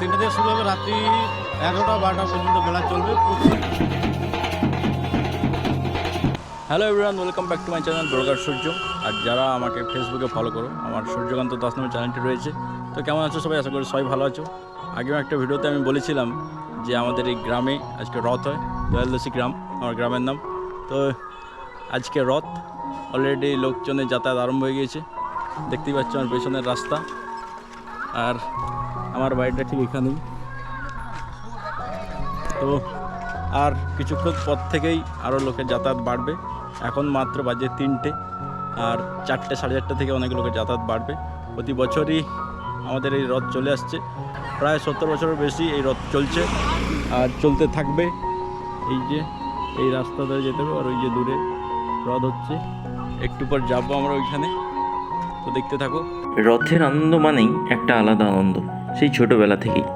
তিনটে শুরু হবে রাত্রি এগারোটা, বারোটা পর্যন্ত মেলা চলবে hello everyone welcome back to my channel দুর্গার সূর্য আর যারা আমাকে ফেসবুকে ফলো করো, আমার সূর্যকান্ত দাস নামে চ্যানেলটি রয়েছে। তো কেমন আছো সবাই? আশা করি সবাই ভালো আছো। আগেও একটা ভিডিওতে আমি বলেছিলাম যে আমাদের এই গ্রামে আজকে রথ হয় দয়ালদসী গ্রাম, আমার গ্রামের নাম। তো আজকে রথ অলরেডি লোকজনের যাতায়াত আরম্ভ হয়ে গিয়েছে। দেখতেই পাচ্ছ আমার পেছনের রাস্তা। আর আমার বাড়িটা ঠিক এখানেই। তো আর কিছুক্ষণ পর থেকেই আরও লোকের যাতায়াত বাড়বে। এখন মাত্র বাজে তিনটে আর চারটে, সাড়ে চারটে থেকে অনেক লোকের যাতায়াত বাড়বে। প্রতি বছরই আমাদের এই রথ চলে আসছে। প্রায় সত্তর বছরের বেশি এই রথ চলছে আর চলতে থাকবে। এই যে, এই রাস্তা ধরে যেতে হবে আর ওই যে দূরে রথ হচ্ছে। একটু পর যাব আমরা ওইখানে। তো দেখতে থাকো। রথের আনন্দ মানেই একটা আলাদা আনন্দ, সেই ছোটোবেলা থেকেই।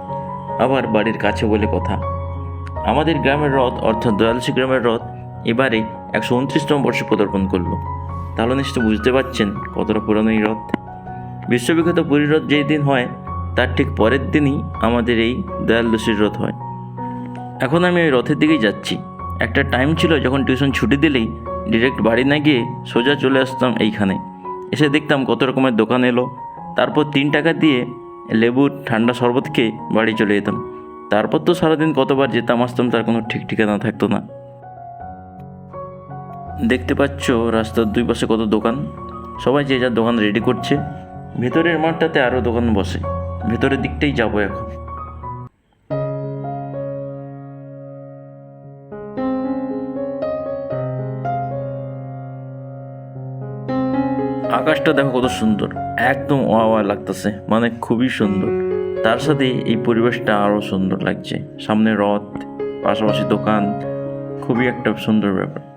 আবার বাড়ির কাছে বলে কথা, আমাদের গ্রামের রথ, অর্থাৎ দয়ালসী গ্রামের রথ, এবারে একশো উনত্রিশতম বর্ষে পদার্পণ করল। তাহলে নিশ্চয় বুঝতে পারছেন কতটা পুরনো এই রথ। বিশ্ববিখ্যাত পুরী রথ যেই দিন হয়, তার ঠিক পরের দিনই আমাদের এই দয়ালদশীর রথ হয়। এখন আমি ওই রথের দিকেই যাচ্ছি। একটা টাইম ছিল যখন টিউশন ছুটি দিলেই ডিরেক্ট বাড়ি না গিয়ে সোজা চলে আসতাম এইখানে। এসে দেখতাম কত রকমের দোকান এলো। তারপর তিন টাকা দিয়ে লেবু, ঠান্ডা শরবত খেয়ে বাড়ি চলে যেতাম। তারপর তো সারাদিন কতবার যেতাম, আসতাম, তার কোনো ঠিক ঠিকানা থাকতো না। দেখতে পাচ্ছ রাস্তার দুই পাশে কত দোকান। সবাই যে যার দোকান রেডি করছে। ভেতরের মাঠটাতে আরও দোকান বসে। ভেতরের দিকটাই যাব এখন। আকাশটা দেখো কত সুন্দর। একদম ওয়া লাগতেছে মানে খুবই সুন্দর। তার সাথে এই পরিবেশটা আরও সুন্দর লাগছে। সামনে রথ, পাশাপাশি দোকান, খুবই একটা সুন্দর ব্যাপার।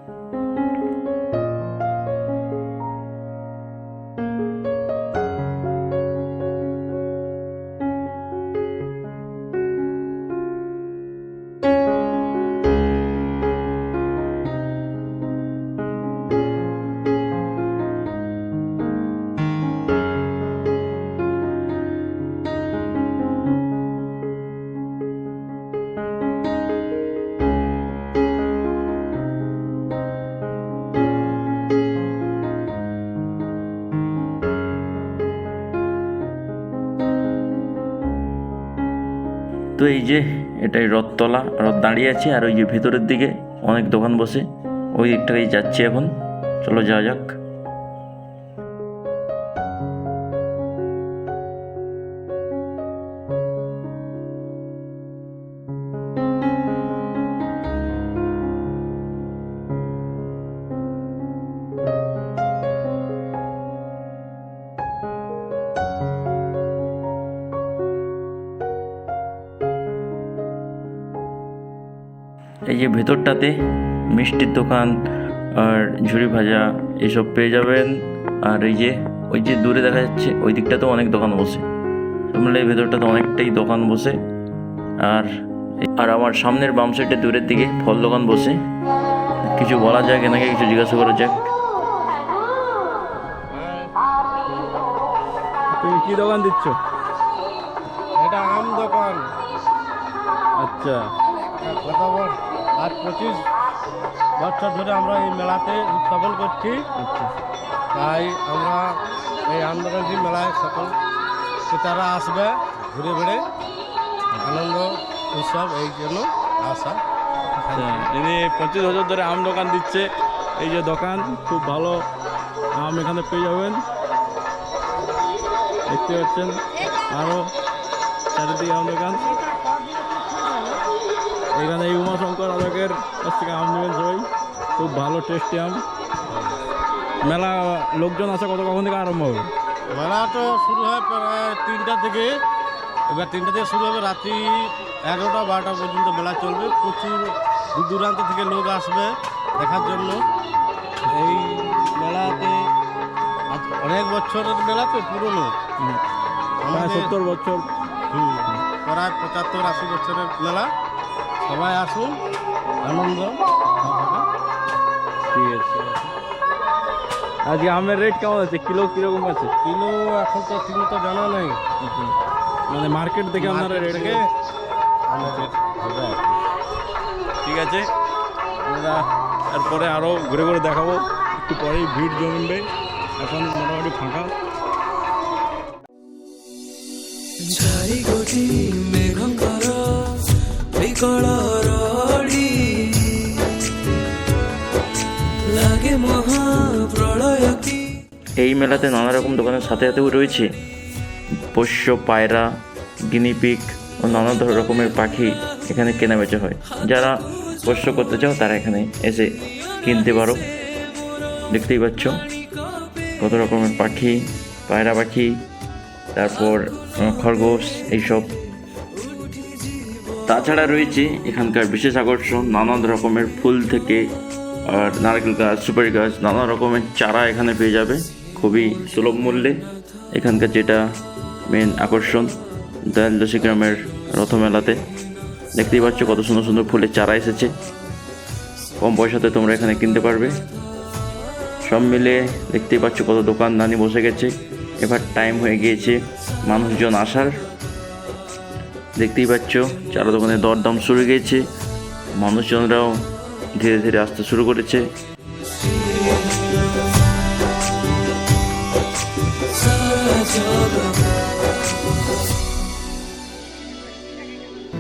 তো এই যে এটাই রথতলা, রথ দাঁড়িয়ে আছে আর ওই যে ভেতরের দিকে অনেক দোকান বসে। ওই দিকটাই যাচ্ছি এখন। চলো যাওয়া যাক। এই যে ভেতরটাতে মিষ্টির দোকান আর ঝুড়ি ভাজা এসব পেয়ে যাবেন। আর এই যে ওই যে দূরে দেখা যাচ্ছে ওই দিকটাতেও অনেক দোকান বসে। মানে এই ভেতরটাতে অনেকটাই দোকান বসে। আর আর আমার সামনের বাম সাইডে দূরের দিকে ফল দোকান বসে। কিছু বলা যাক এনাকে কিছু জিজ্ঞাসা করা যাক। তুমি কী দোকান দিচ্ছ? এটা আম দোকান। আচ্ছা। কত বছর আজ পঁচিশ বছর ধরে আমরা এই মেলাতে উদযাপন করছি। আচ্ছা তাই আমরা এই আম দোকানটি মেলায় সকল ক্রেতারা আসবে, ঘুরে ঘুরে আনন্দ, উৎসব, এই জন্য আসা আচ্ছা ইনি পঁচিশ বছর ধরে আম দোকান দিচ্ছে, এই যে দোকান, খুব ভালো আম এখানে পেয়ে যাবেন। দেখতে পাচ্ছেন আরও চারিদিকে আম দোকান। এখানে এই উমাশঙ্কর আদকের কাছ থেকে আম নেবেন সবাই। খুব ভালো টেস্টি আম। মেলা লোকজন আসা কত কখন থেকে আরম্ভ হবে? মেলা তো শুরু হয় প্রায় তিনটা থেকে। এবার তিনটা থেকে শুরু হবে রাত্রি এগারোটা বারোটা পর্যন্ত মেলা চলবে। প্রচুর দূর দূরান্ত থেকে লোক আসবে দেখার জন্য। এই মেলাতে আজ অনেক বছরের মেলা তো পুরনো। সত্তর বছর। হুম, প্রায় পঁচাত্তর আশি বছরের মেলা। সবাই আসুন আনন্দ ঠিক আছে আজকে আমের রেট কেমন আছে? কিলো কীরকম আছে? কিলো এখন তো কিলো তো জানা নেই। মানে মার্কেট থেকে আপনারা রেট ঠিক আছে। আমরা তারপরে আরও ঘুরে ঘুরে দেখাবো। একটু পরেই ভিড় জমবে। এখন মোটামুটি ফাঁকা। ঝাড়ি গঠি লাগে এই মেলাতে নানা রকম দোকানের সাথে সাথেও রয়েছে পোষ্য, পায়রা গিনিপিক ও নানা রকমের পাখি এখানে কেনাবেচা হয়। যারা পোষ্য করতে চাও তারা এখানে এসে কিনতে পারো। দেখতেই পাচ্ছ কত রকমের পাখি, পায়রা পাখি, তারপর খরগোশ, এইসব। তাছাড়া রয়েছে এখানকার বিশেষ আকর্ষণ নানান রকমের ফুল থেকে, আর নারকেল গাছ, সুপারি গাছ, নানা রকমের চারা এখানে পেয়ে যাবে। খুবই সুলভ মূল্যে এখানকার যেটা মেন আকর্ষণ দয়াল দশী গ্রামের রথমেলাতে। দেখতেই পাচ্ছ কত সুন্দর সুন্দর ফুলের চারা এসেছে। কম পয়সাতে তোমরা এখানে কিনতে পারবে। সব মিলে দেখতেই পাচ্ছ কত দোকানদানি বসে গেছে। এবার টাইম হয়ে গিয়েছে মানুষজন আসার। দেখতেই পাচ্ছ, চারা দোকানে দরদাম শুরু গেছে। মানুষজনরাও ধীরে ধীরে আসতে শুরু করেছে।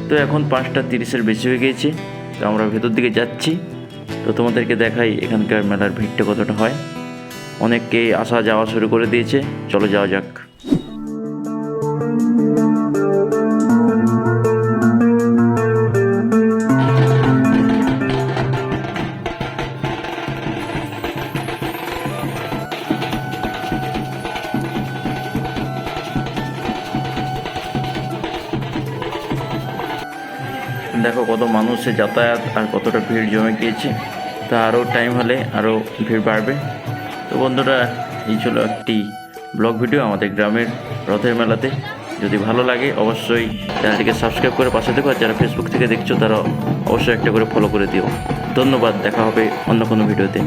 তো এখন পাঁচটা তিরিশের বেশি হয়ে গিয়েছে তো আমরা ভেতর দিকে যাচ্ছি। তো তোমাদেরকে দেখাই এখানকার মেলার ভিড়টা কতটা হয়। অনেককেই আসা যাওয়া শুরু করে দিয়েছে। চলো যাওয়া যাক। দেখো কত মানুষে যাতায়াত আর কতটা ভিড় জমে গিয়েছে। তা আরও টাইম হলে আরও ভিড় বাড়বে। তো বন্ধুরা, এই ছিল একটি ব্লগ ভিডিও আমাদের গ্রামের রথের মেলাতে। যদি ভালো লাগে, অবশ্যই চ্যানেলটিকে সাবস্ক্রাইব করে পাশে দেখো আর যারা ফেসবুক থেকে দেখছ তারা অবশ্যই একটা করে ফলো করে দিও। ধন্যবাদ, দেখা হবে অন্য কোনো ভিডিওতে